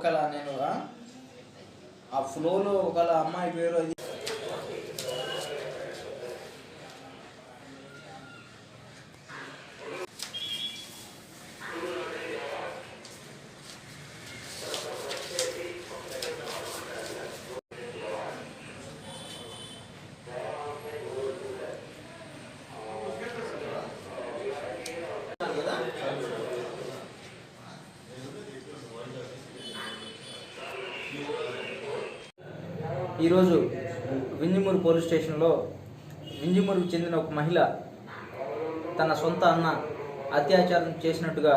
ఒకలా నేను ఆ ఫ్లోలో ఒకలా అమ్మాయి పేరు అది ఈరోజు వింజమూరు పోలీస్ స్టేషన్లో వింజమూరుకు చెందిన ఒక మహిళ తన సొంత అన్న అత్యాచారం చేసినట్టుగా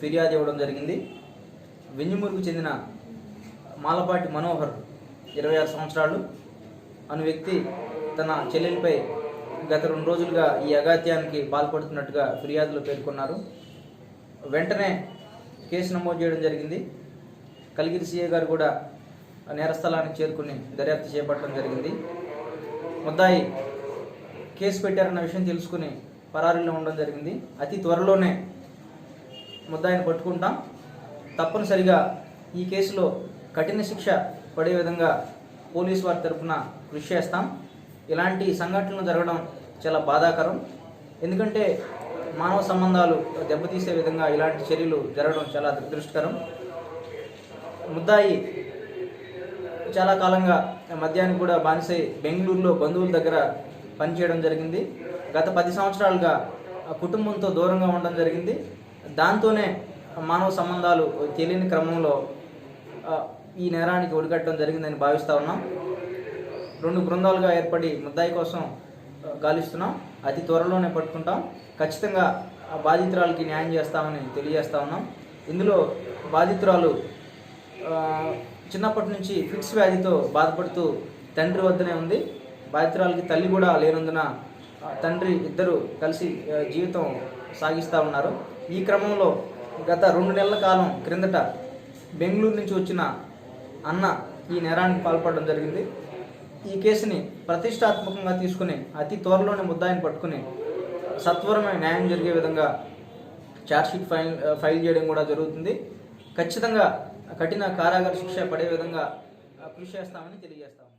ఫిర్యాదు ఇవ్వడం జరిగింది. వింజమూరుకు చెందిన మాలపాటి మనోహర్ ఇరవై ఆరు సంవత్సరాలు. అను వ్యక్తి తన చెల్లెలిపై గత రెండు రోజులుగా ఈ అగాత్యానికి పాల్పడుతున్నట్టుగా ఫిర్యాదులో పేర్కొన్నారు. వెంటనే కేసు నమోదు చేయడం జరిగింది. కలిగిరి సీఏ గారు కూడా నేరస్థలానికి చేరుకుని దర్యాప్తు చేపట్టడం జరిగింది. ముద్దాయి కేసు పెట్టారన్న విషయం తెలుసుకుని పరారీలో ఉండడం జరిగింది. అతి త్వరలోనే ముద్దాయిని పట్టుకుంటాం. తప్పనిసరిగా ఈ కేసులో కఠిన శిక్ష పడే విధంగా పోలీసు వారి తరఫున కృషి చేస్తాం. ఇలాంటి సంఘటనలు జరగడం చాలా బాధాకరం. ఎందుకంటే మానవ సంబంధాలు దెబ్బతీసే విధంగా ఇలాంటి చర్యలు జరగడం చాలా దురదృష్టకరం. ముద్దాయి చాలా కాలంగా మద్యానికి కూడా బానిసై బెంగళూరులో బంధువుల దగ్గర పనిచేయడం జరిగింది. గత పది సంవత్సరాలుగా ఆ కుటుంబంతో దూరంగా ఉండడం జరిగింది. దాంతోనే మానవ సంబంధాలు తెలియని క్రమంలో ఈ నేరానికి ఒడిగట్టడం జరిగిందని భావిస్తూ ఉన్నాం. రెండు బృందాలుగా ఏర్పడి ముద్దాయి కోసం గాలిస్తున్నాం. అతి త్వరలోనే పట్టుకుంటాం. ఖచ్చితంగా ఆ బాధితురాలకి న్యాయం చేస్తామని తెలియజేస్తా ఉన్నాం. ఇందులో బాధితురాలు చిన్నప్పటి నుంచి ఫిట్స్ వ్యాధితో బాధపడుతూ తండ్రి వద్దనే ఉంది. బాధితురాలకి తల్లి కూడా లేనందున తండ్రి ఇద్దరు కలిసి జీవితం సాగిస్తూ ఉన్నారు. ఈ క్రమంలో గత రెండు నెలల కాలం క్రిందట బెంగళూరు నుంచి వచ్చిన అన్న ఈ నేరానికి పాల్పడడం జరిగింది. ఈ కేసుని ప్రతిష్టాత్మకంగా తీసుకుని అతి త్వరలోనే ముద్దాయిని పట్టుకుని సత్వరమే న్యాయం జరిగే విధంగా ఛార్జ్షీట్ ఫైల్ ఫైల్ చేయడం కూడా జరుగుతుంది. ఖచ్చితంగా కఠిన కారాగార శిక్ష పడే విధంగా కృషి చేస్తామని తెలియజేస్తాము